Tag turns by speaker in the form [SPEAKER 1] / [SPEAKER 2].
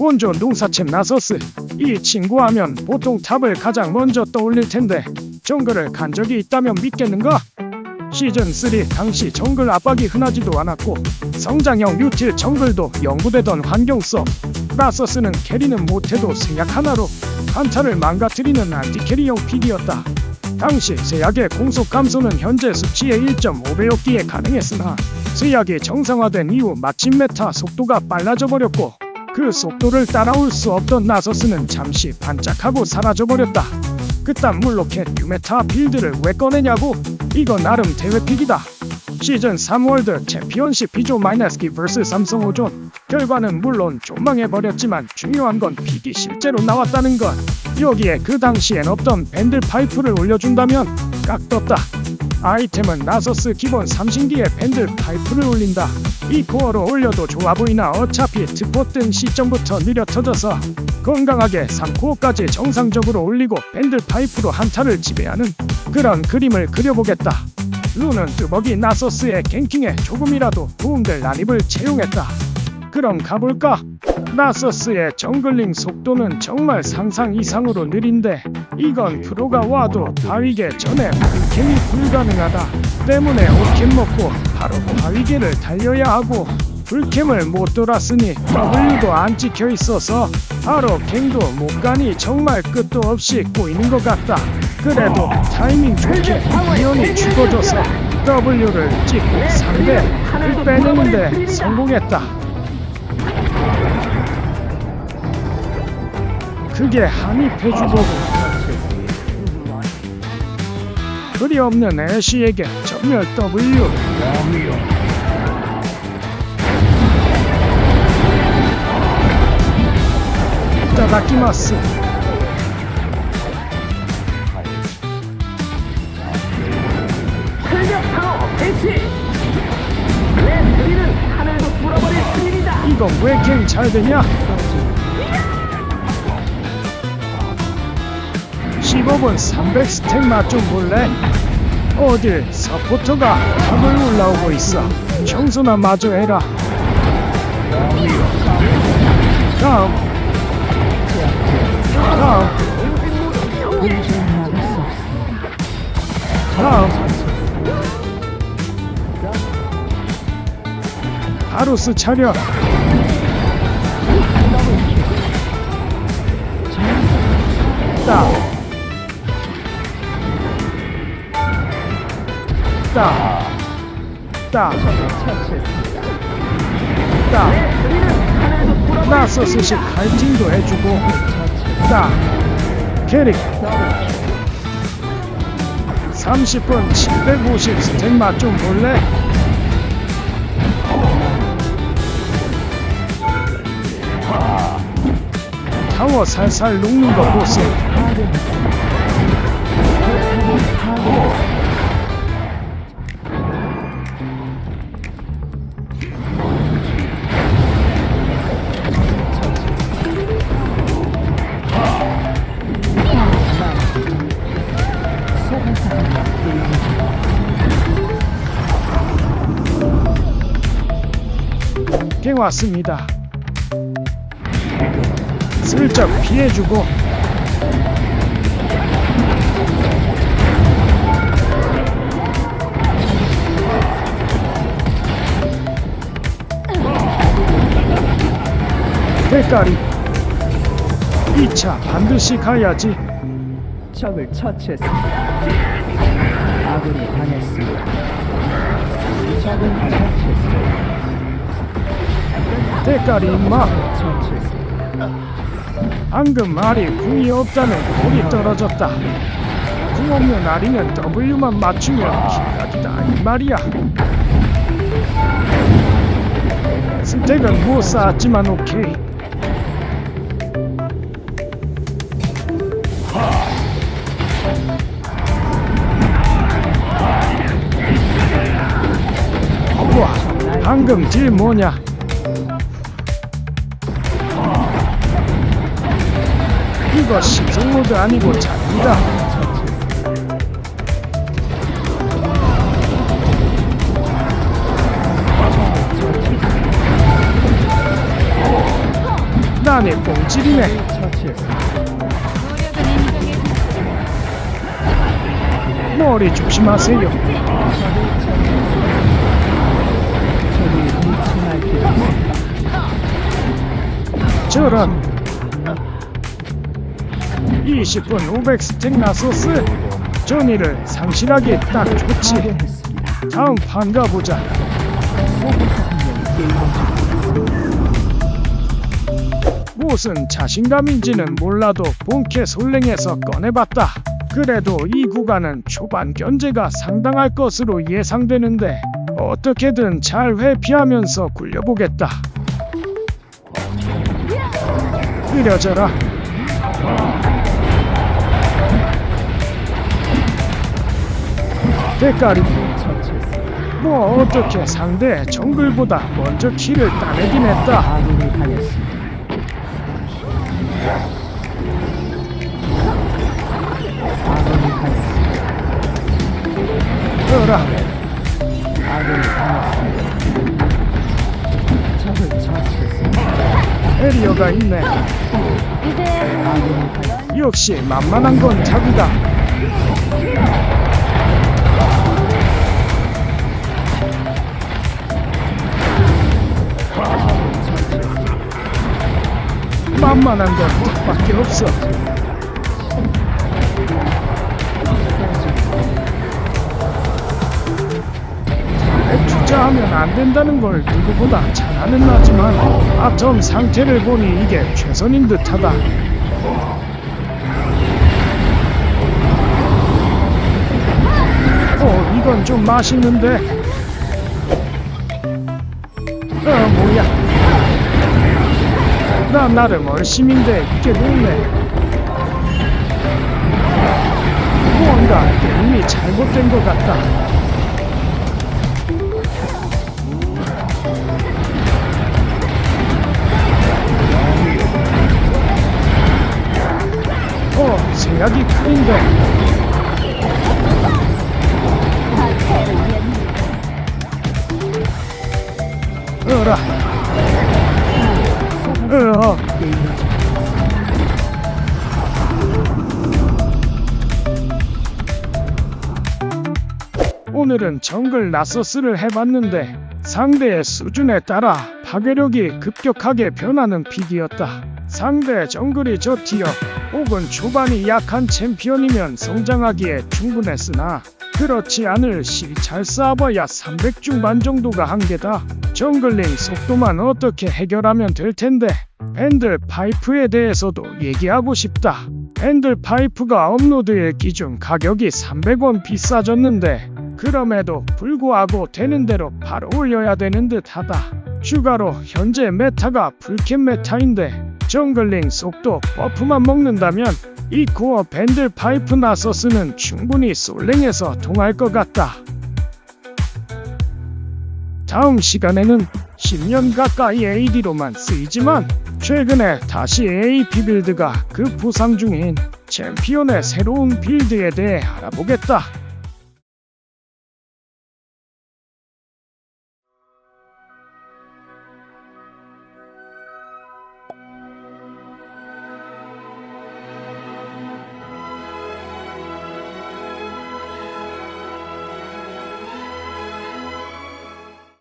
[SPEAKER 1] 원조 농사챔 나서스 이 친구 하면 보통 탑을 가장 먼저 떠올릴 텐데 정글을 간 적이 있다면 믿겠는가? 시즌3 당시 정글 압박이 흔하지도 않았고 성장형 뮤틸 정글도 연구되던 환경 속 나서스는 캐리는 못해도 생약 하나로 한타를 망가뜨리는 안티캐리형 픽이었다. 당시 세약의 공속 감소는 현재 수치의 1.5배였기에 가능했으나 세약이 정상화된 이후 마침 메타 속도가 빨라져 버렸고 그 속도를 따라올 수 없던 나서스는 잠시 반짝하고 사라져 버렸다. 그딴 물로켓 뉴메타 빌드를 왜 꺼내냐고? 이거 나름 대회픽이다. 시즌 3월드 챔피언십 비조 마이너스키 vs 삼성 오존 결과는 물론 좀 망해버렸지만 중요한 건 픽이 실제로 나왔다는 것 여기에 그 당시엔 없던 밴들 파이프를 올려준다면 깍 떴다 아이템은 나서스 기본 삼신기에 밴들 파이프를 올린다 이 코어로 올려도 좋아 보이나 어차피 트포 뜬 시점부터 느려 터져서 건강하게 3코어까지 정상적으로 올리고 밴들 파이프로 한타를 지배하는 그런 그림을 그려보겠다 루는 뚜벅이 나서스의 갱킹에 조금이라도 도움될 난입을 채용했다. 그럼 가볼까? 나서스의 정글링 속도는 정말 상상 이상으로 느린데 이건 프로가 와도 바위게 전에 불캠이 불가능하다. 때문에 옷캠 먹고 바로 바위게를 달려야 하고 불캠을 못 돌았으니 W도 안 찍혀 있어서 바로 갱도 못 가니 정말 끝도 없이 꼬이는 것 같다. 그래도 타이밍 좋게 이연이 죽어줘서 W를 찍고 상대 를 빼내는데 성공했다. 그게 한입해주고 그리 없는 애쉬에게 전멸 W 이따다키마스! 이거 왜 이렇게 잘 되냐? 15분 300스택 맛좀 볼래? 어딜 서포터가 탑을 올라오고 있어. 청소나 마저 해라. 다음. 다음. 다음. 바로스 차 려 딱. 딱. 딱. 딱. 나서스식 할팅도 해주고. 딱. 캐릭. 30분 750 스택 맛좀 볼래? 타워 살살 녹는 거 보 소. 갱 왔습니다. 슬쩍 피해주고 대가리 2차 반드시 가야지
[SPEAKER 2] 적을 처치했습니다. 아군이 당했습니다. 적은 처치했습니다.
[SPEAKER 1] 대가리 임마. 방금 말이 궁이 없다는 골이 떨어졌다. 궁 없는 아리는 W만 맞추면 기각이다 이 말이야. 스택은 못 쌓았지만 오케이. 와 방금 딜 뭐냐 이거 시즌 모드 아니고 잡니다 나 대단히 뽕질이네. 머리 조심하세요. 저런 20분 500 스택 나소스 전이를 상실하기 딱 좋지. 다음 판 가 보자.
[SPEAKER 2] 한명이 게임을
[SPEAKER 1] 무슨 자신감인지는 몰라도 본캐 솔랭에서 꺼내봤다. 그래도 이 구간은 초반 견제가 상당할 것으로 예상되는데 어떻게든 잘 회피하면서 굴려보겠다. 느려져라. 대가리
[SPEAKER 2] 처치했습니다.
[SPEAKER 1] 뭐 어떻게 상대 정글보다 먼저 키를 따내긴 했다.
[SPEAKER 2] 아군이 당했습니다. 아군이 당했습니다.
[SPEAKER 1] 어라
[SPEAKER 2] 아군이 당했습니다. 적을 처치했습니다.
[SPEAKER 1] 에리어가 있네.
[SPEAKER 2] 아군이 당했습니다.
[SPEAKER 1] 역시 만만한 건 자기다. 만만한 건 뜻밖에 없어. 투자하면 안 된다는 걸 누구보다 잘 아는 나지만 아tom 상태를 보니 이게 최선인 듯하다. 어, 이건 좀 맛있는데. 어, 뭐야. 나 나름 얼심인데 이게 좋네. 뭔가 게임이 잘못된 것 같다. 어, 생각이 큰데. 오늘은 정글 나서스를 해봤는데 상대의 수준에 따라 파괴력이 급격하게 변하는 픽이었다. 상대 정글이 저 티어 혹은 초반이 약한 챔피언이면 성장하기에 충분했으나 그렇지 않을 시 잘 쌓아봐야 300 중반 정도가 한계다. 정글링 속도만 어떻게 해결하면 될 텐데 밴들 파이프에 대해서도 얘기하고 싶다. 밴들 파이프가 업로드일 기준 가격이 300원 비싸졌는데 그럼에도 불구하고 되는 대로 바로 올려야 되는 듯 하다. 추가로 현재 메타가 불캡 메타인데 정글링 속도 버프만 먹는다면 이 코어 밴들 파이프 나서스는 충분히 솔랭에서 통할 것 같다. 다음 시간에는 10년 가까이 AD로만 쓰이지만 최근에 다시 AP 빌드가 그 부상 중인 챔피언의 새로운 빌드에 대해 알아보겠다.